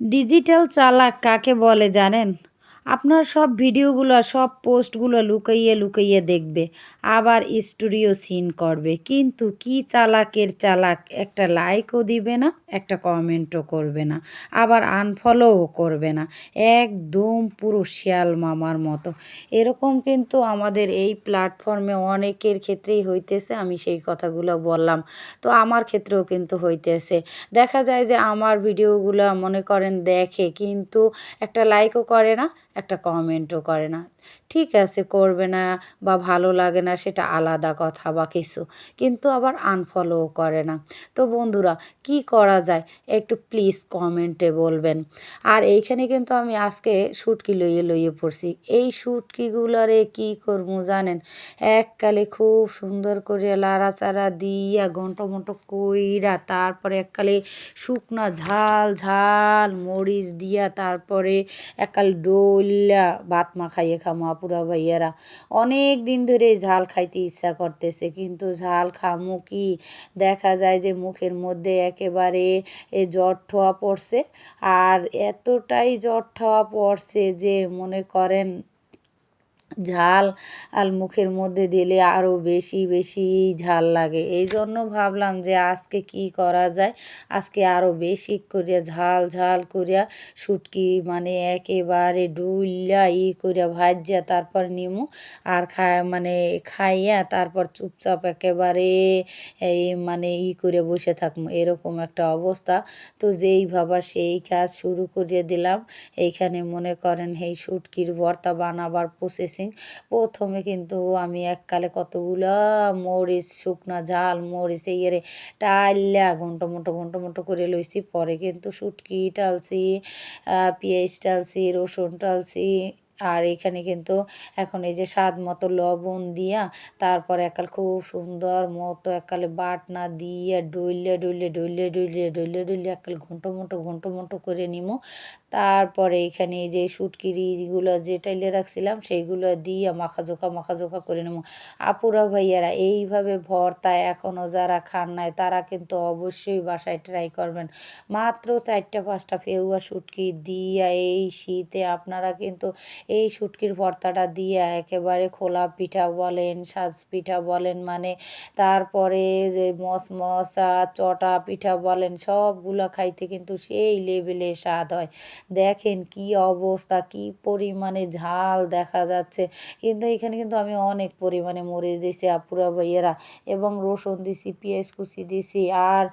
Digital চালাক কাকে বলে জানেন? আপনার সব ভিডিওগুলো, সব পোস্টগুলো লুকাইয়ে লুকাইয়ে দেখবে, আবার স্টুডিও সিন করবে। কিন্তু কি চালাকের চালাক একটা লাইকও দিবে না, একটা কমেন্টও করবে না, আবার আনফলোও করবে না। একদম পুরো শিয়াল মামার মতো। এরকম কিন্তু আমাদের এই প্ল্যাটফর্মে অনেকের ক্ষেত্রেই হইতেছে, আমি সেই কথাগুলো বললাম। তো আমার ক্ষেত্রেও কিন্তু হইতেছে। দেখা যায় যে আমার ভিডিওগুলো মনে করেন দেখে, কিন্তু একটা লাইকও করে না একটা কমেন্টও করে না। ঠিক আছে করবে না বা ভালো লাগে না সেটা আলাদা কথা বা কিছু। কিন্তু আবার আনফলোও করে না। তো বন্ধুরা, কি করা যায়? একটু প্লিজ কমেন্টে বলবেন। আর এইখানে কিন্তু আমি আজকে শুটকি লইয়ে লইয়ে পড়ছি। এই শুটকিগুলারে কি করব জানেন? এককালে খুব সুন্দর করে লাড়াচাড়া দিয়া ঘণ্টা মন্ট কইরা তারপরে এককালে শুকনা ঝাল ঝাল মরিচ দিয়া তারপরে এককাল ডইলা ভাত মাখাইয়ে খামো আপুরা ভাইয়ারা। অনেক দিন ধরে ঝাল খাইতে ইচ্ছা করতেছে, কিন্তু ঝাল খামু কি? দেখা যায় যে মুখের মধ্যে একেবারে এ জ্বর ঠোয়া পড়ছে, আর এতটাই জ্বর ঠোয়া পড়ছে যে মনে করেন ঝাল আর মুখের মধ্যে দিলে আরও বেশি বেশি ঝাল লাগে। এই জন্য ভাবলাম যে আজকে কি করা যায়? আজকে আরও বেশি করিয়া ঝাল ঝাল করিয়া শুটকি মানে একেবারে ডুইলা ই করিয়া ভাজিয়া তারপর নিমু আর খায় মানে খাইয়া তারপর চুপচাপ একেবারে এই মানে ই করে বসে থাকব। এরকম একটা অবস্থা। তো যেই ভাবা সেই কাজ শুরু করিয়ে দিলাম। এইখানে মনে করেন এই শুটকির ভর্তা বানাবার প্রসেসিং প্রথমে কিন্তু আমি এককালে কতগুলা মরিচ, শুকনা ঝাল, মরিচ ইয়েরে টাইল্যা ঘণ্টা মোটো ঘণ্টা মোটো করে লইছি। পরে কিন্তু শুটকি টালছি পেঁয়াজ টালছি, রসুন টালছি আর এখানে কিন্তু এখন এই যে স্বাদ মতো লবণ দিয়া তারপর একাল খুব সুন্দর মতো একালে বাটনা দিয়ে ডইলে ডইলে ডইলে ডইলে ডইলে ডইলে একাল ঘন্টো মন্টো ঘন্টো মন্টো করে নিমো। তারপরে এখানে এই যে শুটকিরিগুলো যে টাইলে রাখছিলাম সেইগুলো দিয়ে মাখাজোকা মাখাজোকা করে নেব আপুরা ভাইয়ারা এইভাবে ভর্তা এখনও যারা খান নাই তারা কিন্তু অবশ্যই বাসায় ট্রাই করবেন। মাত্র চারটা পাঁচটা ফেউয়া শুটকি দিয়া এই শীতে আপনারা কিন্তু এই শুটকির ভর্তাটা দিয়ে একেবারে খোলা পিঠা বলেন, সাজ পিঠা বলেন মানে তারপরে যে মশমশা চটা পিঠা বলেন, সবগুলো খাইতে কিন্তু সেই লেভেলে স্বাদ হয়। দেখেন কি অবস্থা, কি পরিমাণে ঝাল দেখা যাচ্ছে। কিন্তু এখানে কিন্তু আমি অনেক পরিমাণে মরিচ দিছি, আপুরা ভাইয়েরা, এবং রসুন দিছি, পেঁয়াজ কুচি দিছি, আর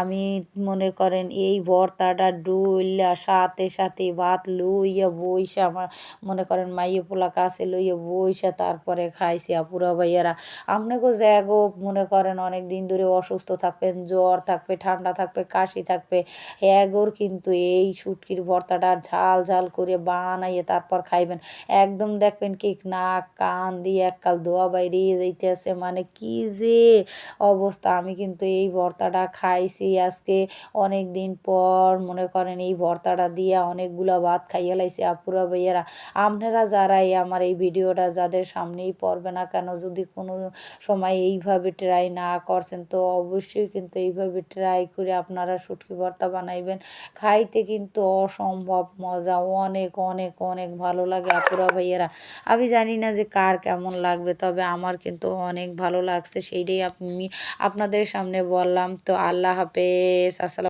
আমি মনে করেন এই ভর্তাটা ডুইলা সাথে সাথে ভাত লইয়া বইসা আমার মনে করেন, মাইয়ে পোলা কাছে লইয়া বইসা, তারপরে খাইছি আপুরা ভাইয়েরা। আপনাকে জ্যাগো মনে করেন, অনেক দিন ধরে অসুস্থ থাকবেন, জ্বর থাকবে, ঠান্ডা থাকবে, কাশি থাকবে। এগোর কিন্তু এই শুটকির ভর্তাটা ঝাল ঝাল করে বানাইয়ে তারপর খাইবেন। একদম দেখবেন কি, নাক, কান দিয়ে এককাল দোয়া বাইরে যাইতেছে। মানে কি যে অবস্থা! আমি কিন্তু এই ভর্তাটা খাইছি আজকে অনেক দিন পর। মনে করেন এই ভর্তাটা দিয়ে অনেকগুলো ভাত খাইয়ে লাইছি আপুরা ভাইয়েরা। আপনারা এই আমার এই ভিডিওটা যাদের সামনেই পড়বে না কেন, যদি কোনো সময় এইভাবে ট্রাই না করছেন, তো অবশ্যই কিন্তু এইভাবে ট্রাই করে আপনারা শুটকি ভর্তা বানাইবেন। খাইতে কিন্তু অসম্ভব মজা, অনেক অনেক অনেক ভালো লাগে আপুরা ভাইয়েরা। আমি জানি না যে কার কেমন লাগবে, তবে আমার কিন্তু অনেক ভালো লাগছে, সেইটাই আপনি আপনাদের সামনে বললাম। তো আল্লাহ হাফেজ, আসসালাম